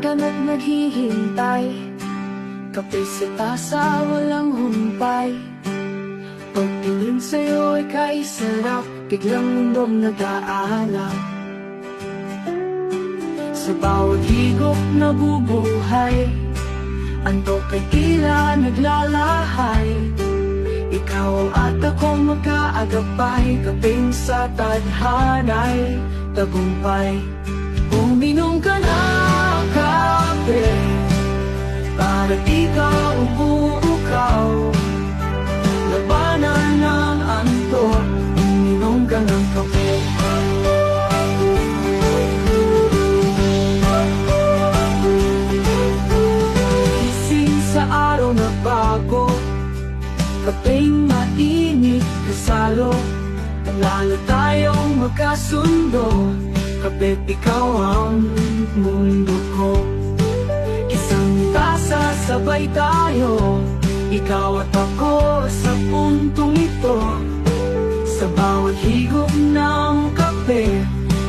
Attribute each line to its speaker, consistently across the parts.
Speaker 1: naghihintay Kape sa tasa, walang humpay. Pagtingin sa'yo ay kaisarap Biglang mundong nag-aalap Sa bawat higop na bubuhay Antok ay tila naglalahay. Ikaw at ako magkaagapay Kaping sa tadhanay Tagumpay. Uminom ka na Para di ka umuukaw Labanan ng antok Uminom ka ng kape. Gising sa araw na bago Kapeng mainit kasalo Lalo tayong magkasundo Kapit ikaw ang mundo ko sabay tayo Ikaw at ako sa puntong ito. Sa bawat higop ng kape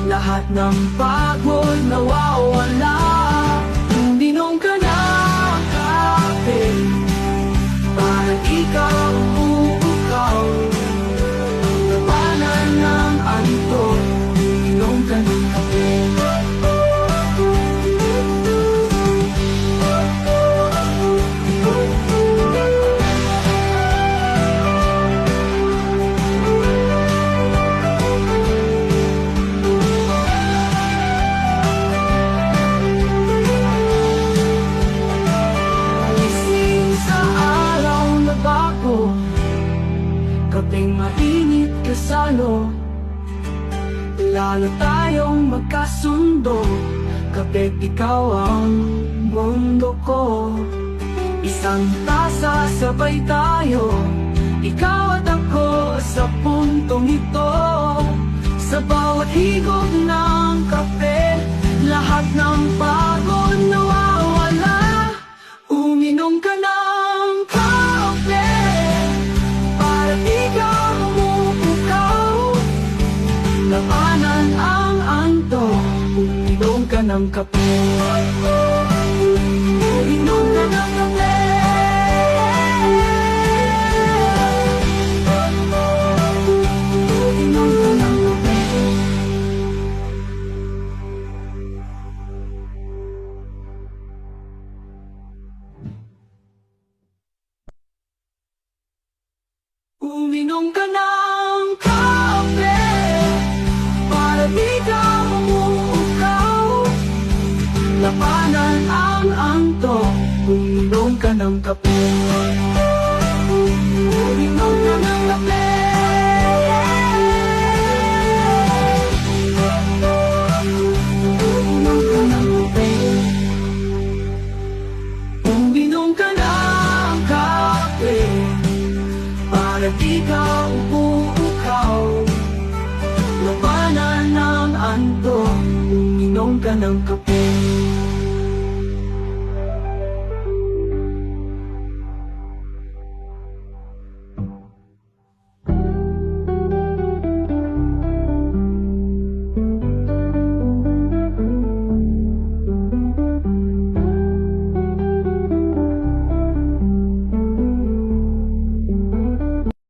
Speaker 1: Lahat ng pagod nawawala Kaping mainit kasalo Lalo tayong magkasundo. Kapit ikaw ang mundo ko Isang tasa sabay tayo. Ikaw at ako ng kape Uminom ka ng kape. Uminom ka ng kape. Uminom ka ng Lapanan ang anto Uminom ka ng kape. Uminom ka ng kape. Uminom ka ng kape. Uminom ka ng kape. Para di ka umuukaw Labanan ng anto Uminom